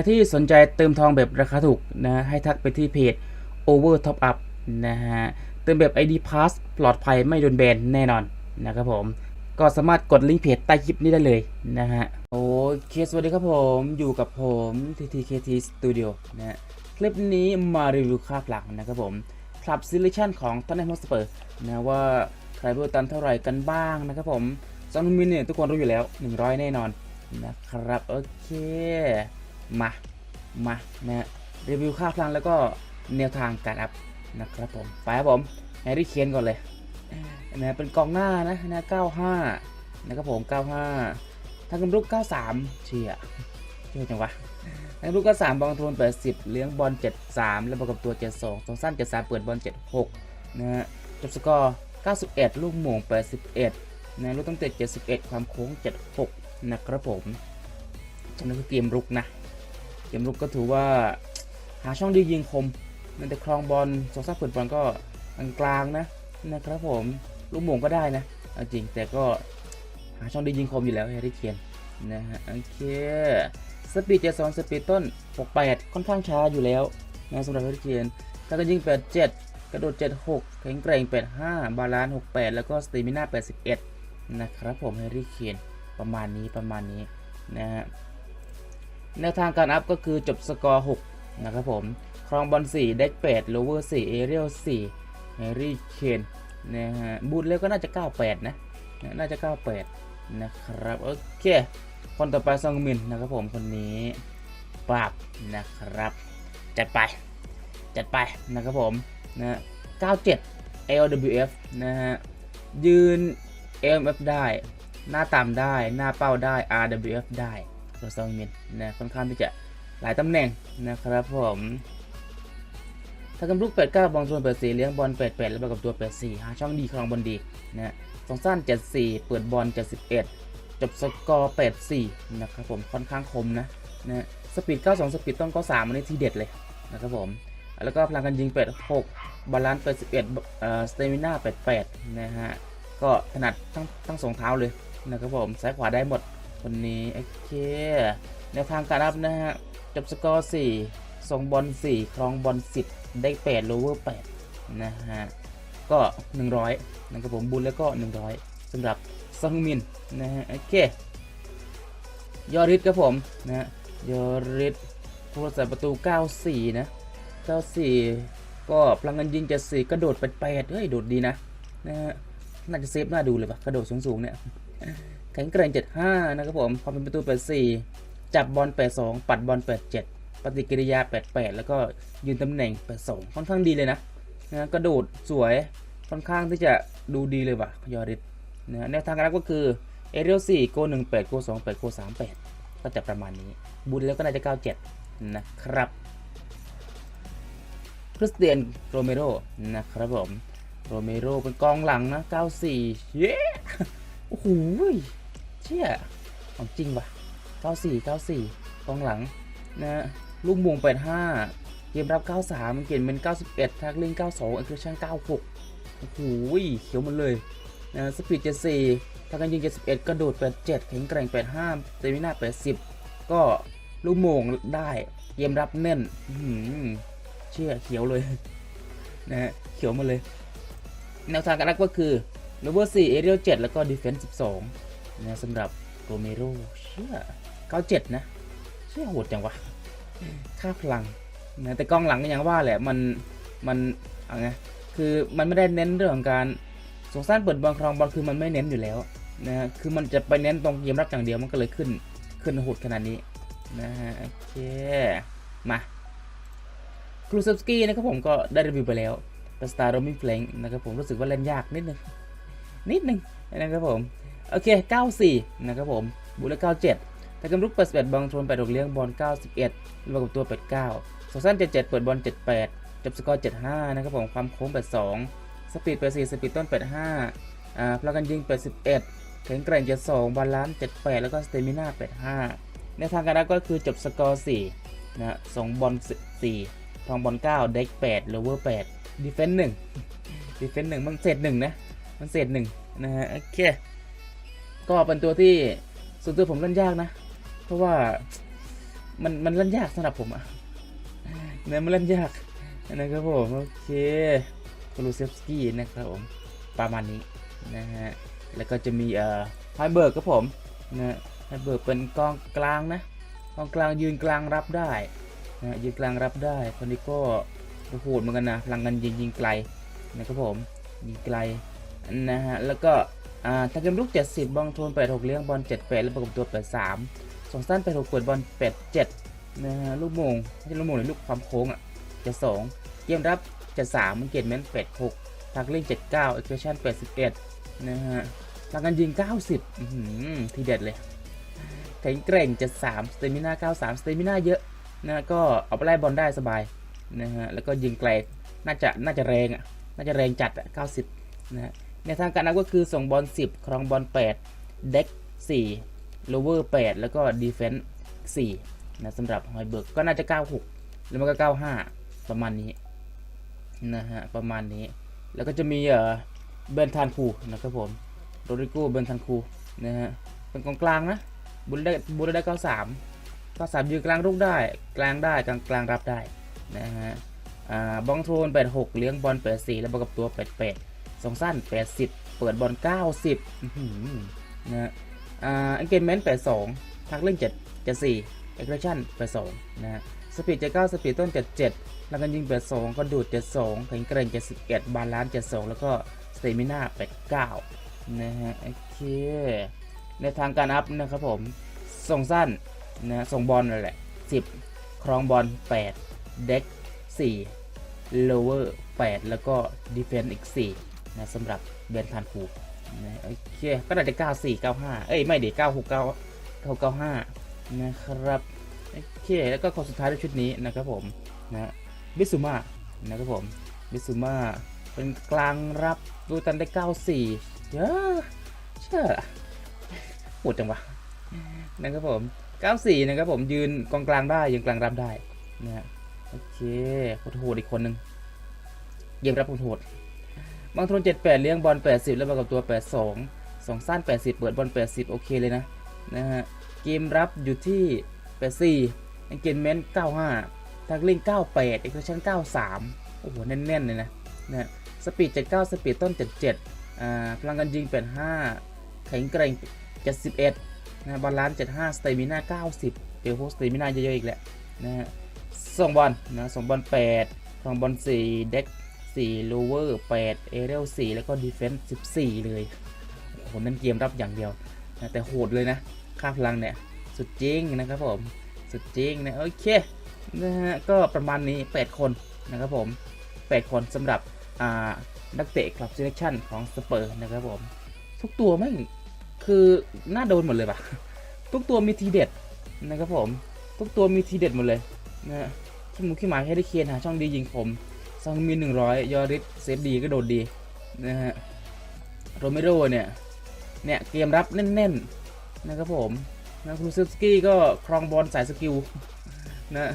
รที่สนใจเติมทองแบบราคาถูกนะ ให้ทักไปที่เพจ Over Top Up นะฮะ เติมแบบ ID Pass ปลอดภัยไม่โดนแบนแน่นอนนะครับผม ก็สามารถกดลิงก์เพจใต้คลิปนี้ได้เลยนะฮะ โอเคสวัสดีครับผม อยู่กับผม TTKT Studio นะฮะ คลิปนี้มารีวิวค่าพลังนะครับผมคลับซิลิชันของตอนนี้มอสเปอร์นะว่าใครเบอร์ตันเท่าไหร่กันบ้างนะครับผมซอนมินเนี่ยทุกคนรู้อยู่แล้ว 100 แน่นอนนะครับ โอเค มามานะรีวิวค่าพลังแล้วก็แนวทางการอัพนะครับผมไปครับผมแฮร์รี่เคนก่อนเลยนะเป็นกองหน้านะนะ95 นะครับผม 95ทางกำลุก 93 เชียเชียจังวะทางกำลุกก็3บอลโทน80 เลี้ยงบอล 73 แล้วประกอบตัว 72 สองสั้น 73 เปิดบอล 76 นะฮะจบสกอร์ 91 ลูกหม่ง81 นะลูกตั้งเตะ71 ความโค้ง 76 นะครับผมฉะนั้นคือเกมรุกนะ มรุกก็ถือว่าหาช่องดียิงคมนั่นแต่ครองบอลสองซักเปิดบอลก็กลางๆนะนะครับผมลูกหม่งก็ได้นะจริงแต่ก็หาช่องดียิงคมอยู่แล้วแฮร์รี่เคียนนะฮะโอเคสปีดเจ็ดสองสปีดต้น 68 ค่อนข้างช้าอยู่แล้วนะสำหรับแฮร์รี่เคียนถ้าก็ยิง 87 กระโดด 76 แข็งแกร่ง 85 บาลานซ์68 แล้วก็สเตมิน่า81 นะครับผมแฮร์รี่เคียนประมาณนี้ประมาณนี้นะฮะ แนวทางการอัพก็คือจบสกอร์ 6 นะครับผมครองบอล4 เด็ก8โลเวอร์4เอเรียล4แฮร์รี่เคนนะฮะบูทเร็วก็น่าจะ 98 นะ น่าจะ 98 นะครับ โอเค คนต่อไปซองมินนะครับผมคนนี้ปราบนะครับ จัดไป จัดไปนะครับผมนะ97 LWF นะฮะ ยืน LMF ได้ หน้าต่ำได้ หน้าเป้าได้ RWF ได้ ตัวซองมินนะค่อนข้างที่จะหลายตำแหน่งนะครับผมถ้ากำลุก8 9บอลส่วน8 4เลี้ยงบอล8 8แล้วประกับตัว8 4หาช่องดีครองบอลดีนะสองสั้น7 4 เปิดบอล71 จบสกอร์8 4นะครับผมค่อนข้างคมนะนะสปีด92 สปีดต้อง93อันนี้ทีเด็ดเลยนะครับผมแล้วก็พลังการยิง 8 6 บาลานซ์81เอ่อสเตมิน่า88 นะฮะ ก็ถนัดทั้งทั้งสองเท้าเลยนะครับผมซ้ายขวาได้หมด คนนี้โอเคแนวทางการรับนะฮะจบสกอร์4ส่งบอล4ครองบอล10ได้8โลเวอร์8นะฮะก็100นะครับผมบุญแล้วก็100สำหรับซังมินนะฮะโอเคยอริสครับผมนะฮะยอริสผู้รักษาประตู 94 นะ 94 ก็พลังงานยิง74กระโดด88เฮ้ย โดดดีนะนะฮะน่าจะเซฟน่าดูเลยปะกระโดดสูงๆเนี่ย แข็งแกร่ง 75 นะครับผมความเป็นประตู 84 จับบอล 82 ปัดบอล 87 ปฏิกิริยา 88 แล้วก็ยืนตำแหน่ง 82 ค่อนข้างดีเลยนะนะกระโดดสวยค่อนข้างที่จะดูดีเลยว่ะยอริสนะแนวทางการรับก็คือเอเรียล4โก18โก28โก38 ก็จะประมาณนี้ บุญแล้วก็น่าจะ 97 นะครับคริสเตียนโรเมโรนะครับผม โรเมโรเป็นกองหลังนะ 94 เย้ โอ้โห เชี่ยของจริงว่ะ94 94กองหลังนะลูกมวง85เกมรับ 93 มันเกณฑ์เป็น 91ทักลิง92เอ็กซ์ชั่น96 โอ้โหเขียวหมันเลยนะสปีด74ทักกันยิง 71 กระโดด 87 แข็งแกร่ง 85เตมิน่า 80 ก็ลูกโมงได้เกมรับแน่นเชี่ยเขียวเลยนะฮะเขียวหมาเลย แนวทางการรักก็คือโนเวอร์4เอเรียล7แล้วก็ดีเฟนส์12 นะสำหรับโรเมโรเชื่อ97นะ เชื่อโหดจังวะ ค่าพลังนะแต่กองหลังก็ยังว่าแหละ มัน มันเอาไงคือมันไม่ได้เน้นเรื่องของการสงสร้างเปิดบอลครองบอลคือมันไม่เน้นอยู่แล้วนะฮะคือมันจะไปเน้นตรงเกมรับอย่างเดียวมันก็เลยขึ้นขึ้นโหดขนาดนี้นะฮะโอเคมาครูเซฟสกี้นะครับผมก็ได้รีวิวไปแล้วสตาร์โรมิงเพลงนะครับผมรู้สึกว่าเล่นยากนิดนึงนิดนึงนะครับผม โอเค 94 นะครับผมบุล97แต่กำลุก81บอลทวน8ดอกเลี้ยงบอล 91รวมกับตัว 89สองสั้น77 เปิดบอล 78 จบสกอร์ 75 นะครับผมความโค้ง 82 สปีด 84 สปีดต้น 85อ่าพลังกันยิง 81แข็งแกร่ง 72 บาลานซ์ 78 แล้วก็สเตมิน่า 85 ในทางการรับก็คือจบสกอร์ 4 นะสองบอล 4 ทองบอล 9 เด็ก 8 เลเวอร์ 8 ดีเฟนส์1ดีเฟนส์1มันเศษ1นะ มันเศษ1นะฮะ โอเค ก็เป็นตัวที่ส่วนตัวผมเล่นยากนะ เพราะว่ามันมันเล่นยากสำหรับผมอะเนี่ยมันเล่นยากนะครับผมโอเคโคลูเซฟสกี้นะครับผมประมาณนี้นะฮะแล้วก็จะมีเอ่อไฮเบิร์กครับผมนะไฮเบิร์กเป็นกองกลางนะกองกลางยืนกลางรับได้นะยืนกลางรับได้คนนี้ก็โหดเหมือนกันนะพลังงานยิงยิงไกลนะครับผมยิงไกลนะฮะแล้วก็ อ่าถ้าเกมลุก70 บอลโทน86 เลี้ยงบอล 78 แล้วประกบตัว 83ส่งสั้น86เปิดบอล 87 นะฮะ ลูกโมงไม่ใช่ลูกโมงหรือลูกความโค้งอะ 72 เกมรับ 73มันเกตเมนต์86ทักเล่น79เอ็กเซชั่น81 นะฮะพลังงานยิง 90 ทีเด็ดเลย แข็งแกร่ง 73 สเตมิน่า 93 สเตมิน่าเยอะนะก็เอาไปไล่บอลได้สบายนะฮะ แล้วก็ยิงไกล น่าจะ น่าจะแรงอะ น่าจะแรงจัดอะ 90 นะฮะ ในทางการนับก็คือส่งบอล 10 ครองบอล 8 เด็ก4โลเวอร์ 8 แล้วก็ดีเฟนส์4นะสำหรับฮอยเบิร์กก็น่าจะ 96 แล้วมันก็ 95 ประมาณนี้นะฮะประมาณนี้ แล้วก็จะมีเอ่อเบนทานคูนะครับผมโรดริโกเบนทานคูนะฮะเป็นกองกลางนะบุลได้บุลได้ 93 93ยืนกลางลูกได้ กลางได้กลางกลางรับได้นะฮะอ่าบองโทน86 เลี้ยงบอล84แล้วประกับตัว 88 สองสั้น 80 เปิดบอล 90นะอ่าอังเกจเมนต์82 ทักเล่น7 74เอ็กซ์ชั่น82นะสปีด79สปีดต้น 77 แล้วกันยิง 82 ก็ดูด 72แข็งแกร่ง71 บาลานซ์72 แล้วก็สเตมิน่า89 นะฮะ โอเค ในทางการอัพนะครับผม ส่งสั้นนะส่งบอลนั่นแหละ 10 ครองบอล 8 เด็ก 4 lower 8 แล้วก็ defense อีก 4 นะสำหรับเบนทานคูนะโอเคก็น่าจะ94 95 เอ้ย ไม่เดี๋ยว96 9 95 นะครับ โอเค แล้วก็คนสุดท้ายในชุดนี้นะครับผมนะบิสุมานะครับผมบิสุมาเป็นกลางรับดูตันได้ 94เยอะเชื่อโหดจังวะนะครับผม 94 นะครับผมยืนกองกลางได้ยืนกลางรับได้นะโอเคโหดโหดอีกคนหนึ่งเกมรับโหดโหด บางทุน78 เลี้ยงบอล80 แล้วมากับตัว 82 2สั้น80 เปิดบอล80 โอเคเลยนะนะฮะเกมรับอยู่ที่ 84อังเกจเมนต์95ทักลิง98เอ็กซ์ชั่น93 โอ้โห แน่นๆ เลยนะนะฮะสปีด 79 สปีดต้น 77อ่าพลังกันยิง 85 แข็งแกร่ง 71นะบาลานซ์75 สเตมิน่า 90 เดี๋ยวพวกสเตมิน่าเยอะๆอีกแหละนะฮะส่งบอลนะส่งบอล8ครองบอล4เด็ก 4 lower 8 aerial 4แล้วก็ defense 14 เลยโอ้โหนั่นเกมรับอย่างเดียวนะแต่โหดเลยนะค่าพลังเนี่ย สุดจริงนะครับผม สุดจริงนะ โอเคนะฮะก็ประมาณนี้ 8 คนนะครับผม 8 คนสำหรับอ่านักเตะคลับ selection ของสเปอร์นะครับผม ทุกตัวไม่คือน่าโดนหมดเลยปะทุกตัวมีทีเด็ดนะครับผม ทุกตัวมีทีเด็ดหมดเลยนะฮะขี้มูขี้หมาแฮร์รี่เคนหาช่องดียิงคม ซองมี100ยยอริสเซฟดีก็โดดดีนะฮะโรเมโรเนี่ย เนี่ยเกมรับแน่นๆนะครับผมนะครูซิสกี้ก็ครองบอลสายสกิลนะ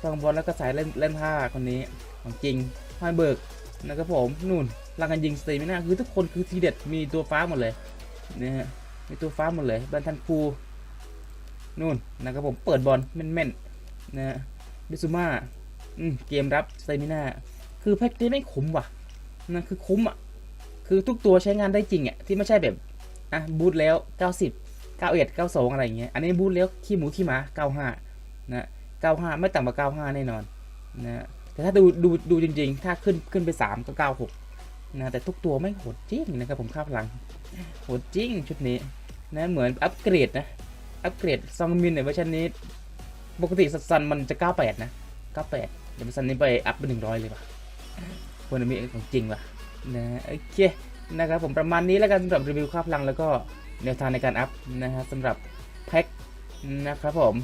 ครองบอลแล้วก็สายเล่นเล่นผ้าคนนี้ของจริงไฮเบิร์กนะครับผมนู่นลังกันยิงสเตมิน่าคือทุกคนคือทีเด็ดมีตัวฟ้าหมดเลยนะฮะมีตัวฟ้าหมดเลยบันทันคูนู่นนะครับผมเปิดบอลแม่นๆนะฮะบิซูมาอืมเกมรับสเตมิน่า คือแพ็กนี้ไม่คุ้มว่ะนะคือคุ้มอะ คือทุกตัวใช้งานได้จริงอะที่ไม่ใช่แบบอะบูทแล้ว 90 91 92 อะไรอย่างเงี้ย อันนี้บูทแล้วขี้หมูขี้หมา 95 นะ 95 ไม่ต่ำกว่า 95 แน่นอนนะแต่ถ้าดูดูดูจริง ๆ ถ้าขึ้นขึ้นไป 3 ก็ 96 นะ แต่ทุกตัวไม่โหดจริงนะครับผมค่าพลัง โหดจริงชุดนี้นะเหมือนอัปเกรดนะ อัปเกรดซองมินในเวอร์ชันนี้ ปกติสันมันจะ 98 นะ 98 เดี๋ยวสันนี้ไปอัพเป็น100 เลยป่ะ คนมีของจริงว่ะนะโอเคนะครับผมประมาณนี้แล้วกันสำหรับรีวิวค่าพลังแล้วก็แนวทางในการอัพนะฮะสำหรับแพ็คนะครับผม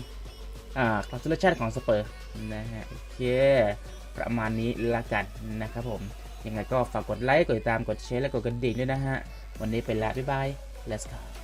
อ่าคลาสเลชันของสเปอร์นะฮะโอเคประมาณนี้ละกันนะครับผมยังไงก็ฝากกดไลค์กดติดตามกดแชร์และกดกระดิ่งด้วยนะฮะวันนี้ไปแล้วบ๊ายบาย let's go